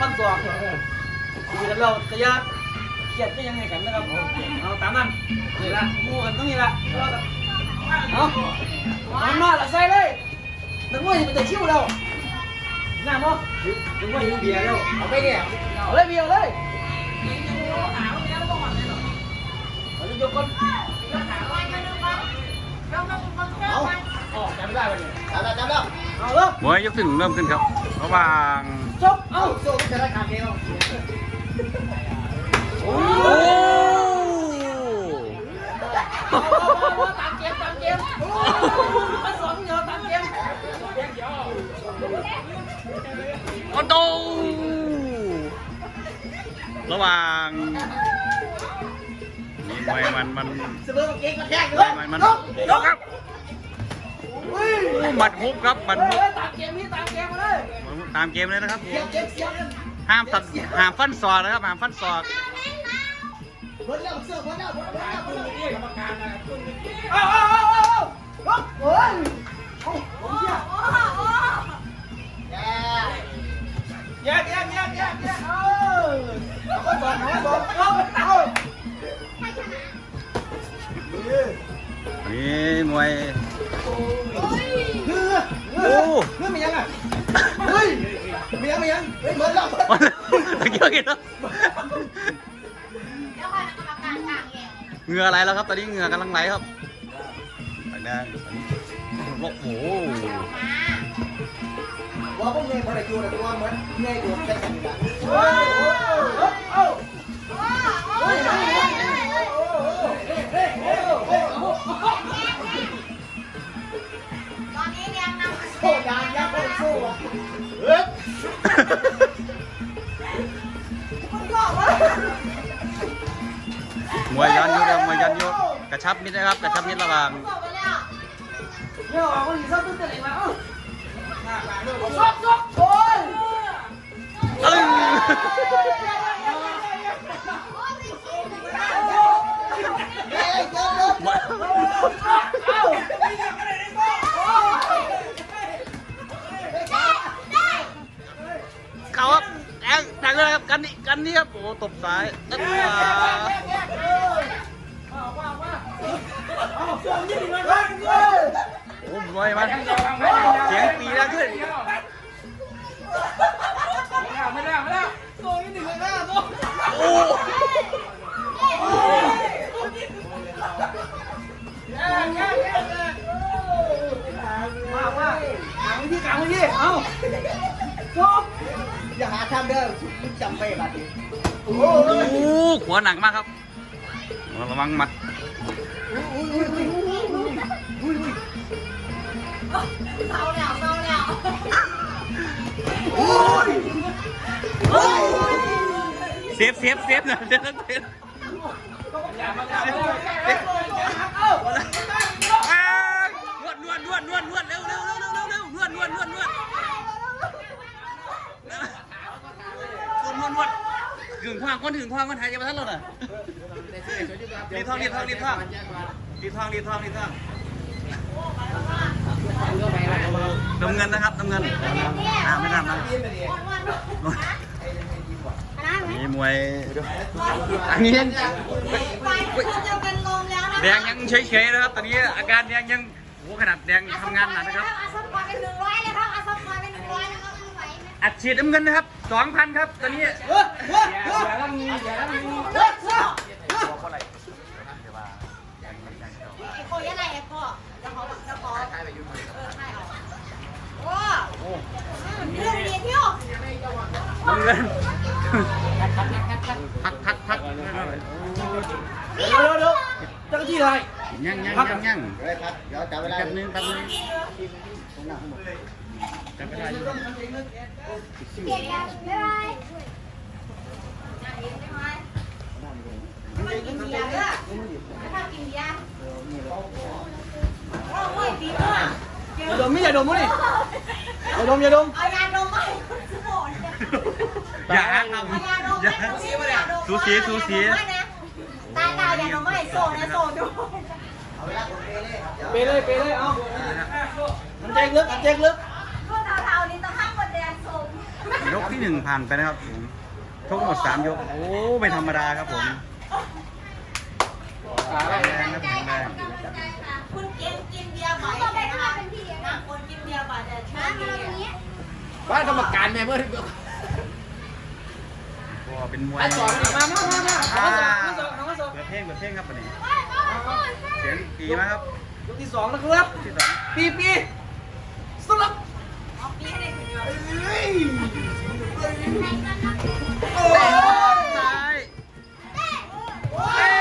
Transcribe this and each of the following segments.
พันสองคุยกันเรากระยาเกียดก็ยังไงกันนะครับเอาตามนั้นนี่ละมู่กันตรงนี้ละเอาเอามาละใส่เลยนักมวยมันจะชิวแล้วหน้ามั้งนักมวยยิงเบียร์แล้วเอาไปเนี่ยเอาเลยเบียร์เลยเอายกคนเอาออกจำได้ปะเนี่ยจำได้จำได้เอาเลย มวยยกขึ้นเริ่มขึ้นครับระหว่างจบเอ้าโซ่จะได้ขาดเดียวโอ้ตามเกมตามเกมมันสองเดียวตามเกมโอ้โตระหว่างนี่มวยมันมันมวยมันมันยกครับ หมัดฮุบครับหมัดฮุบตามเกมนี่ตามเกมมาเลยตามเกมเลยนะครับเจ็บเจ็บเสียบห้ามตัดห้ามฟันศอกนะครับห้ามฟันศอกหมดแล้วเสื้อหมดแล้วหมดแล้วหมดแล้วเอาเอาเอาเอาเฮ้ยแยกแยกแยกแยกแยกเออเอาคนบอ งื่ออะไรแล้วครับ ตอนนี้เหงื่อกำลังไหลครับแดงโอ้โหว่าพวกเงยพอได้ดูแต่ตัวเหมือนเงยดูแค่กันอยู่ละเฮ้ยเอ้าเฮ้ยเฮ้ยเฮ้ยเฮ้ยโซ่ดานยักษ์โคตรสู้อะเฮ้ยมวยยันยุครับมวันยุกระชับมิดนะครับ กระชับมิดระหว่างเนี่ยออกมาอีกสักตัวไหนมาเอ้าซอกซอกโอ้ยเฮ้ยเดี๋ยวเดี๋ยวมาเอ้าเขาครับแองแทงเลยครับกันนี่กันนี่ครับโอ้ตบซ้ายเอ้ยเอา ไปบัดนี้โอ้โหหัวหนักมากครับ ระวังหมัดเซฟเซฟเซฟหน่อยเซฟเซฟนวดนวดนวดนวดนวดเร็วเร็วเร็วเร็วเร็วเร็วนวดนวดนวดนวดนวดนวดนวด ถึงทางคนถึงทางคนหายใจมาทันแล้วน่ะรีบท่องรีบท่องรีบท่องรีบท่องรีบท่องรีบท่องน้ำเงินนะครับน้ำเงินอ่าไม่ทำนะนี่มวยอันนี้ยังจะเป็นลมแล้วนะแดงยังเฉยๆนะครับตอนนี้อาการแดงยังโอ้ขนาดแดงทำงานหนักนะครับอาซับควายเป็นหนึ่งร้อยเลยครับอาซับควายเป็นหนึ่งร้อยนะครับไม่ไหวไหม อัดฉีดน้ำเงินนะครับสองพันครับ ตอนนี้เฮ้ยเฮ้ยเฮ้ยอย่าลังมีอย่าลังมีเฮ้ยซอกไอ้โคยังไงไอ้โคจะขอจะขอเออใช่เอาว้าเรื่องนี้พี่โอน้ำเงินพักพักพักเดี๋ยวเดี๋ยวเดี๋ยวเจ้าหน้าที่อะไรยังยังยังยังเฮ้ยครับเดี๋ยวจับเวลาแป๊บนึงแป๊บนึง ตรงหน้าทั้งหมดจับเวลาอยู่เกียรติไม่ไรไม่กินเบียร์ด้วยไม่ทำกินเบียร์โอ้ยปีเตอร์อย่าดมไม่อย่าดมมั้งนี่อย่าดมอย่าดมเอายาดมมาให้สมองอย่าทเอายาดมำให้อย่าสูสีสูสีตายตายยาดมให้โซ่นะโซ่ด้วยเอาเวลากดเปเลยเปเลยเปเลยเอามันแจงลึกมันแจงลึก พวกเทาๆนี่ต้องห้ามกดแดงส่ง ยกที่หนึ่งผ่านไปนะครับผมชกหมดสามยก โอ้ไม่ธรรมดาครับผมแข็งแรงครับแข็งแรงคุณกินกินเบียร์บ่อยใช่ไหมคะนะคนกินเบียร์บ่อยจะชอบกินบ้านกรรมการแม่เมื่อก็เป็นมวยไอ้สอนมามามามาเอามาสองเอามาสองเปิดเพลงเปิดเพลงครับวันนี้เสียงปีมาครับยกที่สองนะครับที่สองปีปีสลับเอาปีให้ได้ถึงเดียวโอ้ เตะยซ้ายเอ้ย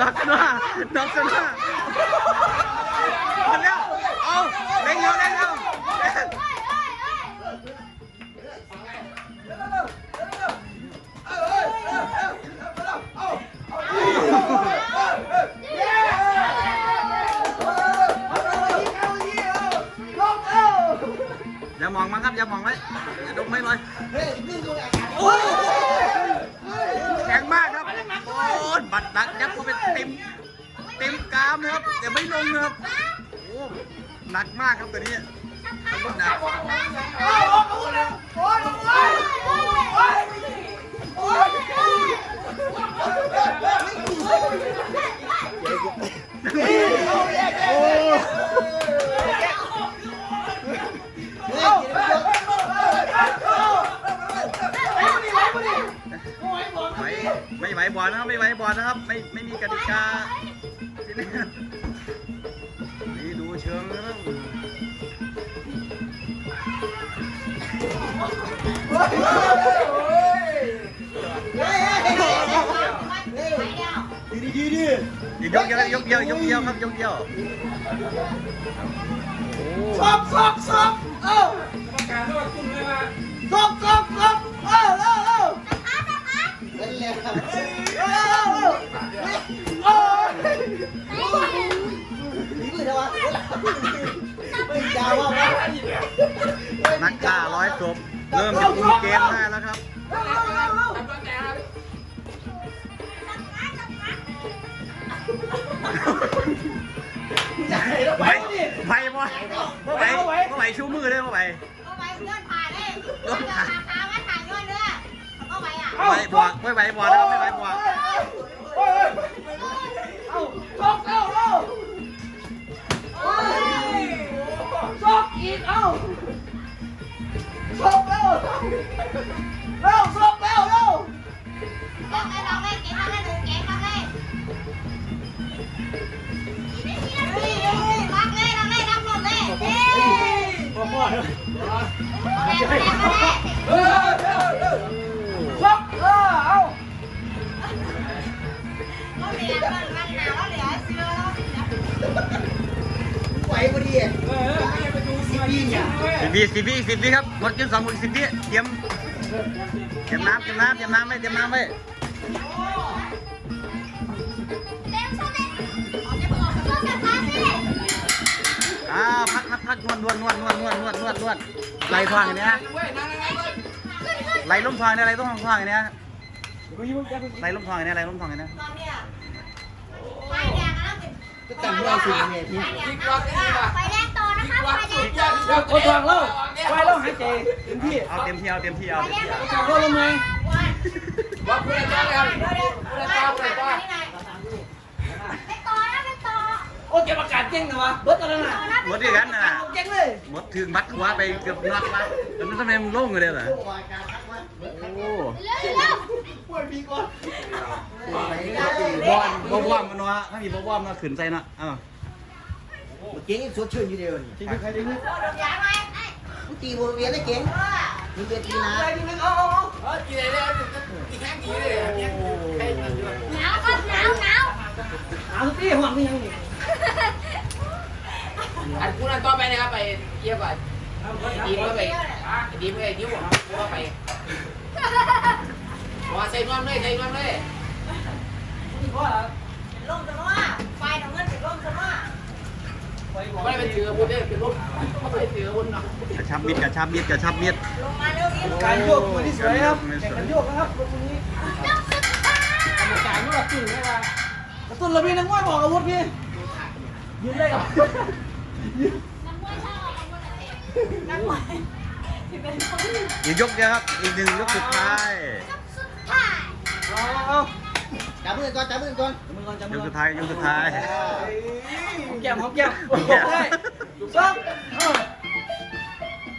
น็อกกันว่าน็อกกันว่า แต่ไม่ลงเลยครับโอ้หนักมากครับตัวนี้หนักไหวไม่ไหวบอลนะครับไม่ไหวบอลนะครับ ไม่ไม่มีกติกาที่นี่นี่ ดีดีดีดียกเดียวยกเดียวยกเดียวครับยกเดียวซบซบซบเออการที่ว่าคุณเลยว่าซบซบซบเออเออเออเล่นแล้ว ไม่ยาวว่านักฆ่าร้อยศพเริ่มจะคุมเกมได้แล้วครับไหวไหวบ่ไหวบ่ไหวชูมือเลยบ่ไหวก็ไปเลื่อนผ่านเลยเลื่อนผ่านขาว่าถ่ายย้อนเนื้อก็ไปอะไหวบ่ไม่ไหวบ่นะครับไม่ไหวบ่ เอ้าชกเอ้าเอ้า สิบพี่สิบวิสิบวิสิบวิครับหมดกินสองหมดสิบวิเตรียมเตรียมน้ำเตรียมน้ำเตรียมน้ำไว้เตรียมน้ำไว้เต็มชุดเลยเอาจะบอกก็จะพาสิอ้าวพักพักพักนวดนวดนวดนวดนวดนวดนวดนวดไหลทางอย่างเนี้ยไหลล้มทางเนี่ยไหลล้มทางอย่างเนี้ยไหลล้มทางอย่างเนี้ยไหลล้มทางอย่างเนี้ยตอนเนี้ยไฟแดงแล้วเป็นก็แต่งด้วสิเนี่ยพี่ไฟแดงต่อะไฟแดงต่อเรา กดทางแล้วไฟแล้วหายใจเต็มที่เอาเต็มที่เอาเต็มที่เอาเต็มที่เอาทางก็ลงไงว่าคุณจะได้ครับคุณจะได้คุณจะได้ไม่ต่อนะไม่ต่อโอ้เก็บอากาศเก่งนะวะเบิร์ดอะไรน่ะหมดด้วยกันนะเก่งเลยหมดถึงมัดหัวไปเกือบน็อกละแล้วทำไมมันโล่งเลยเหรอโอ้เร็วเร็วป่วยปีก่อนบอลบอลบมันวะถ้ามีบอลบอลมาขืนใจนะอ้าว มื่อกี้งสดชื่นอยู่เดียวนี่ที่ใครได้เงินกูตีบนเวียนนเก่งมึงเวียนตีนะเออกินอ้โหเนี่ยกินแค่กินเลยหนาวก็หนาวหนาวหนาวตีห่วงไม่ยังนี่อันพูดอันต่อไปนะครับไปเยี่ยมก่อดีเมื่อไปดีเมื่อยิ้วผมว่าไปว่าใส่ก้อนเลยใส่ก้อนเลยลงจะว่าไฟน้ำเงินจะลงจะว่า ไฟบอกไม่ได้เป็นถืออาวุธเลยเป็นรถไม่ได้ถืออาวุธเนาะกระชับมิดกระชับมิดกระชับมิดลงมาเร็วนี้การโยกมันที่สวยครับแข่งกันโยกนะครับรถคันนี้กรรมการนี่ว่าตึ้งไหมล่ะกระตุ้นระเบียงนักมวยบอกอาวุธพี่ยืนได้เหรอนักไหวที่เป็นคนอีกยกเดียวครับ อีกหนึ่งยกสุดท้ายสุดท้ายเอาเอา จับมือก่อนจับมือก่อนจับมือก่อนจับยมือกก่อสุนดท้ายยกสุดท้าย หอมแก้มหอมแก้มหอมได้สอง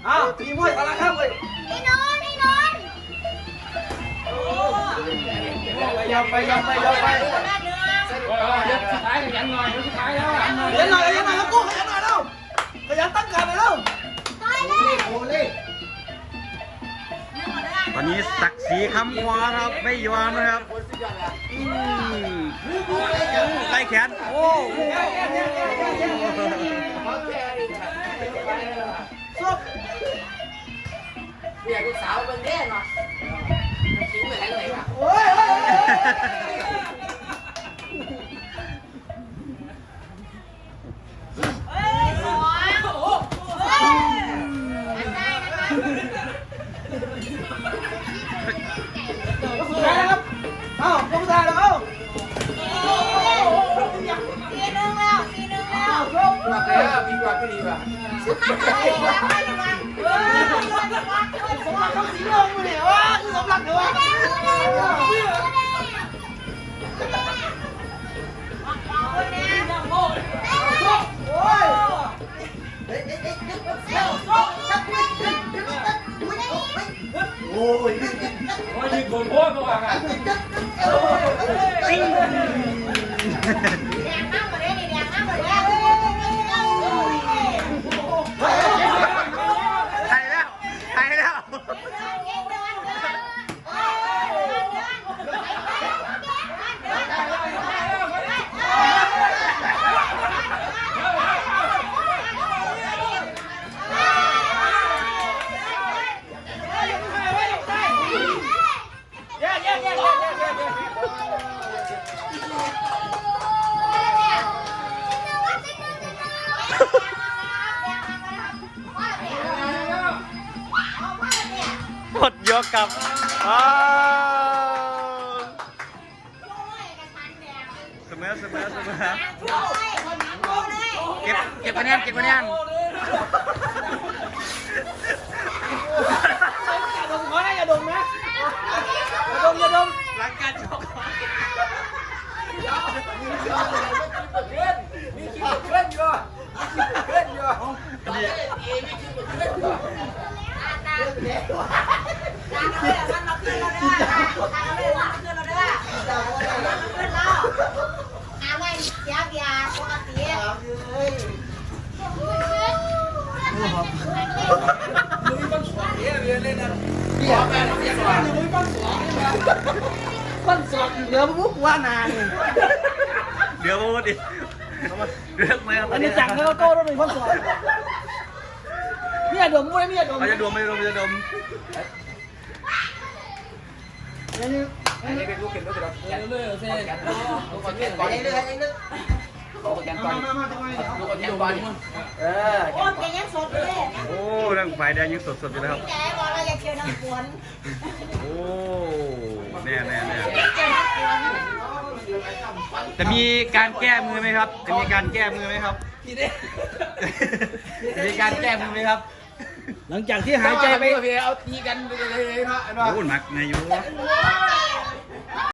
เอาทีมมวยตะละครับเว้ยนี่นอนนี่นอนยาวไปยาวไปยาวไปตัวละเนื้อสุดท้ายก็ยันหน่อยสุดท้ายแล้วขยันหน่อยขยันหน่อยครับกูขยันหน่อยเร็วขยันตั้งการหน่อยเร็วตายเลยโอ้เล่ตอนนี้ศักดิ์ศรีคำวาครับไม่ยอมนะครับ ไล่แขน โอ้โหเบียดเรียกลูกสาวเบิ่งเด้เนาะ โอ้ย ไท กกับอ้าวเสมอเสมอเสมอเก็บเก็บคะแนนเก็บคะแนนอย่าดมขอนะอย่าดมนะอย่าดมอย่าดมหลังการชกมีคิวเพื่อนอยู่เพื่อนอยู่ดีมีคิวเพื่อนอยู่ คนสดเหลือมุกว่านานเดี๋ยวพูดดิเรื่องไหมครับอันนี้จังแล้วก็ต้องเป็นคนสดเนี่ยดมมวยเนี่ยดมเขาจะดมไม่ดมจะดม อันนี้เป็นลูกเข็มลูกเข็มเรื่อยๆเส้นลูกคนเข็มก่อนเรื่อยๆเรื่อยลูกคนเข็มก่อนมามาทำไมเดี๋ยวลูกคนเข็มก่อนเออโอ้แกยังสดเลยโอ้เรื่องไฟแดงยังสดๆอยู่เลยครับแกบอกเราอยากเจอน้ำฝนโอ้แน่แน่แน่จอน้ำฝนจะมีการแก้มือไหมครับ จะมีการแก้มือไหมครับจะมีการแก้มือไหมครับ หลังจากที่หายใจไป เอาตีกันไปเลยเนาะ โอ้หนักนายอยู่